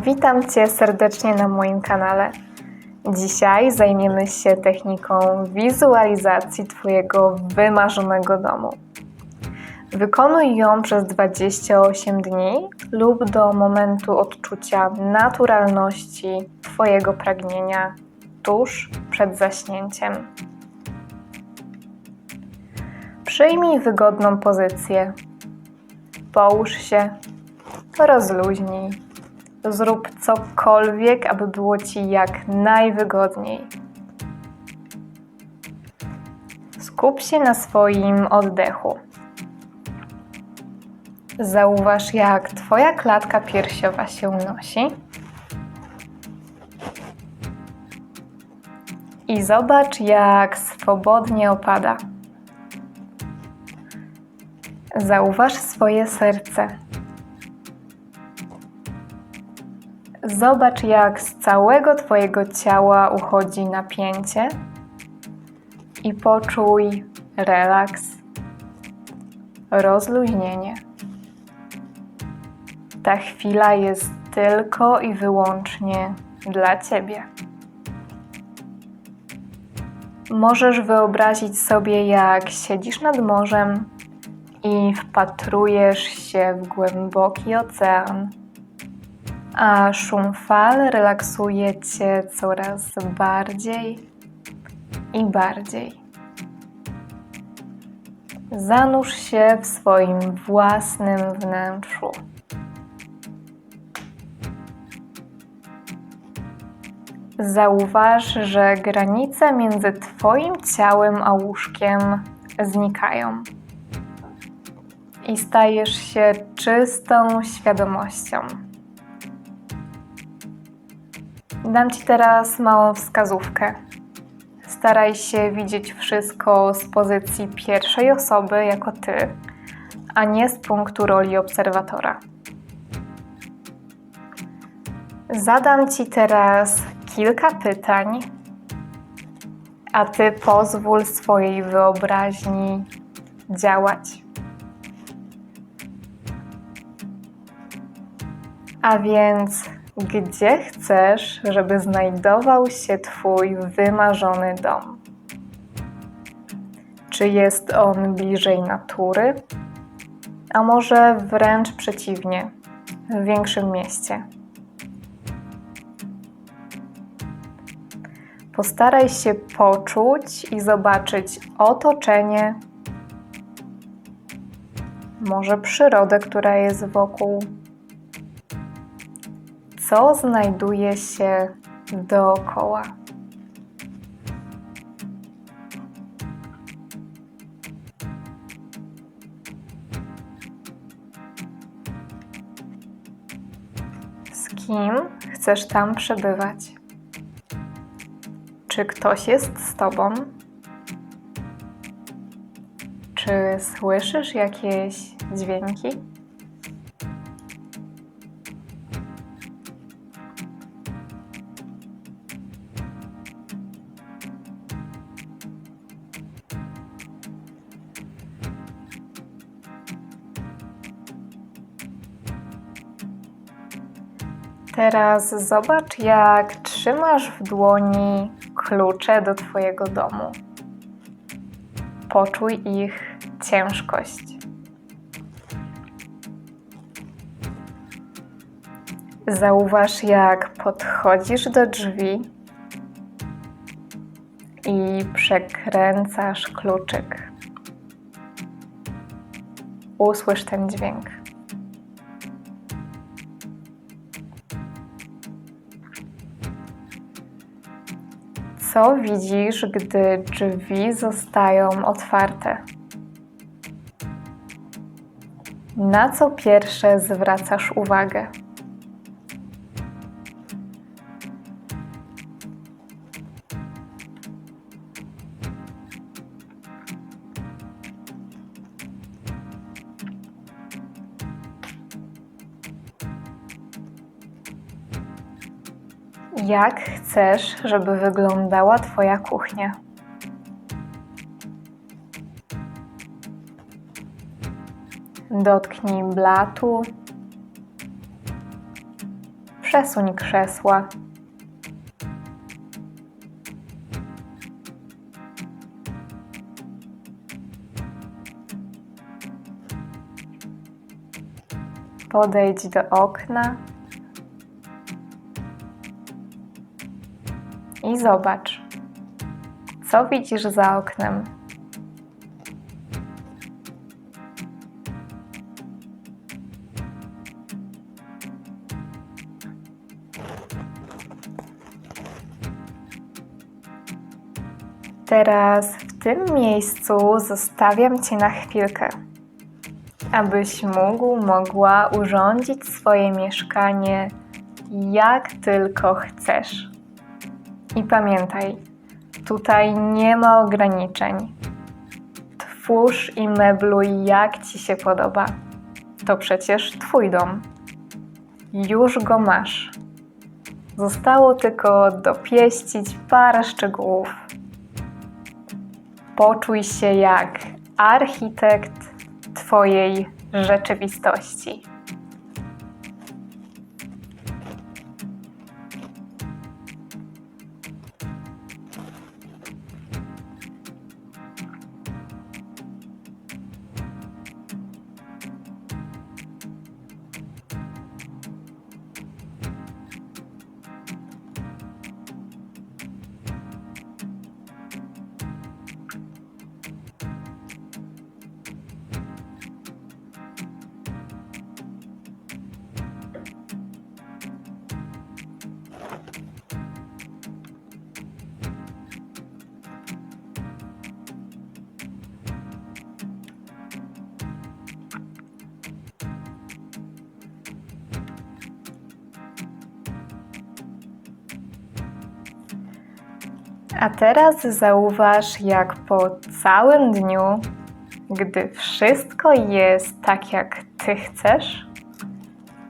Witam Cię serdecznie na moim kanale. Dzisiaj zajmiemy się techniką wizualizacji Twojego wymarzonego domu. Wykonuj ją przez 28 dni lub do momentu odczucia naturalności Twojego pragnienia tuż przed zaśnięciem. Przyjmij wygodną pozycję. Połóż się, rozluźnij. Zrób cokolwiek, aby było Ci jak najwygodniej. Skup się na swoim oddechu. Zauważ, jak Twoja klatka piersiowa się unosi. I zobacz, jak swobodnie opada. Zauważ swoje serce. Zobacz, jak z całego Twojego ciała uchodzi napięcie i poczuj relaks, rozluźnienie. Ta chwila jest tylko i wyłącznie dla Ciebie. Możesz wyobrazić sobie, jak siedzisz nad morzem i wpatrujesz się w głęboki ocean, a szum fal relaksuje cię coraz bardziej i bardziej. Zanurz się w swoim własnym wnętrzu. Zauważ, że granice między Twoim ciałem a łóżkiem znikają i stajesz się czystą świadomością. Dam Ci teraz małą wskazówkę. Staraj się widzieć wszystko z pozycji pierwszej osoby jako Ty, a nie z punktu roli obserwatora. Zadam Ci teraz kilka pytań, a Ty pozwól swojej wyobraźni działać. A więc, gdzie chcesz, żeby znajdował się Twój wymarzony dom? Czy jest on bliżej natury? A może wręcz przeciwnie, w większym mieście? Postaraj się poczuć i zobaczyć otoczenie, może przyrodę, która jest wokół co znajduje się dookoła. Z kim chcesz tam przebywać? Czy ktoś jest z tobą? Czy słyszysz jakieś dźwięki? Teraz zobacz, jak trzymasz w dłoni klucze do Twojego domu. Poczuj ich ciężkość. Zauważ, jak podchodzisz do drzwi i przekręcasz kluczyk. Usłysz ten dźwięk. Co widzisz, gdy drzwi zostają otwarte? Na co pierwsze zwracasz uwagę? Jak chcesz, żeby wyglądała Twoja kuchnia? Dotknij blatu, przesuń krzesła. Podejdź do okna i zobacz, co widzisz za oknem. Teraz w tym miejscu zostawiam Cię na chwilkę, abyś mógł, mogła urządzić swoje mieszkanie jak tylko chcesz. I pamiętaj, tutaj nie ma ograniczeń. Twórz i mebluj jak Ci się podoba. To przecież Twój dom. Już go masz. Zostało tylko dopieścić parę szczegółów. Poczuj się jak architekt Twojej rzeczywistości. A teraz zauważ, jak po całym dniu, gdy wszystko jest tak, jak ty chcesz,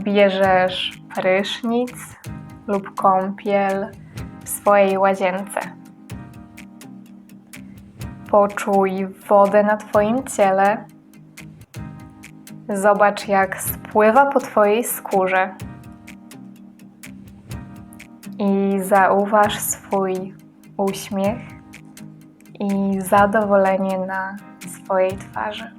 bierzesz prysznic lub kąpiel w swojej łazience. Poczuj wodę na Twoim ciele. Zobacz, jak spływa po Twojej skórze. I zauważ swój uśmiech i zadowolenie na swojej twarzy.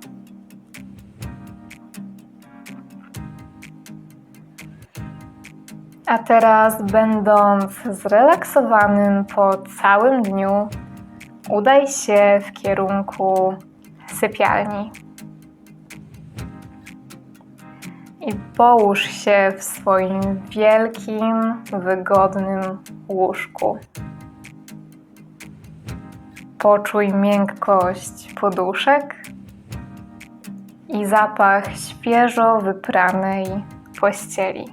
A teraz, będąc zrelaksowanym po całym dniu, udaj się w kierunku sypialni. I połóż się w swoim wielkim, wygodnym łóżku. Poczuj miękkość poduszek i zapach świeżo wypranej pościeli.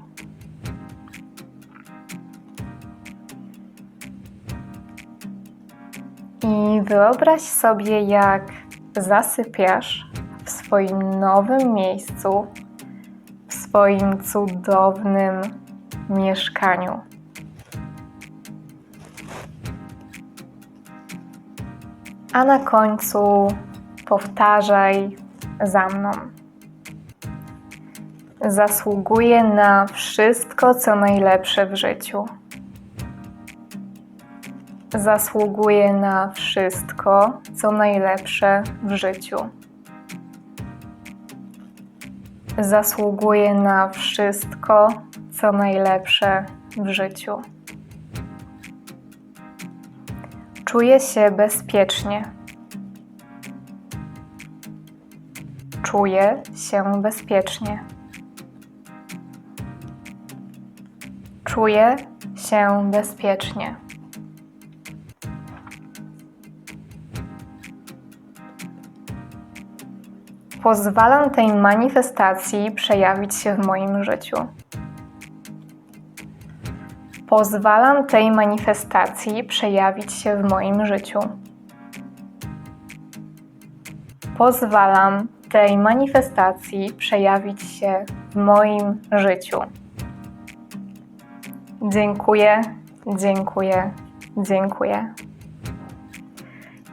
I wyobraź sobie, jak zasypiasz w swoim nowym miejscu, w swoim cudownym mieszkaniu. A na końcu powtarzaj za mną. Zasługuję na wszystko, co najlepsze w życiu. Zasługuję na wszystko, co najlepsze w życiu. Zasługuję na wszystko, co najlepsze w życiu. Czuję się bezpiecznie. Czuję się bezpiecznie. Czuję się bezpiecznie. Pozwalam tej manifestacji przejawić się w moim życiu. Pozwalam tej manifestacji przejawić się w moim życiu. Pozwalam tej manifestacji przejawić się w moim życiu. Dziękuję, dziękuję, dziękuję.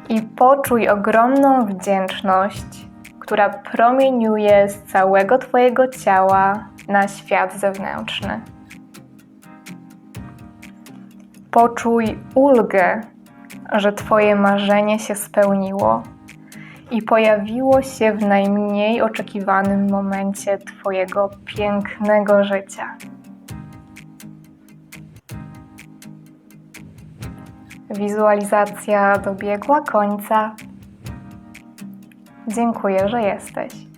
I poczuj ogromną wdzięczność, która promieniuje z całego Twojego ciała na świat zewnętrzny. Poczuj ulgę, że Twoje marzenie się spełniło i pojawiło się w najmniej oczekiwanym momencie Twojego pięknego życia. Wizualizacja dobiegła końca. Dziękuję, że jesteś.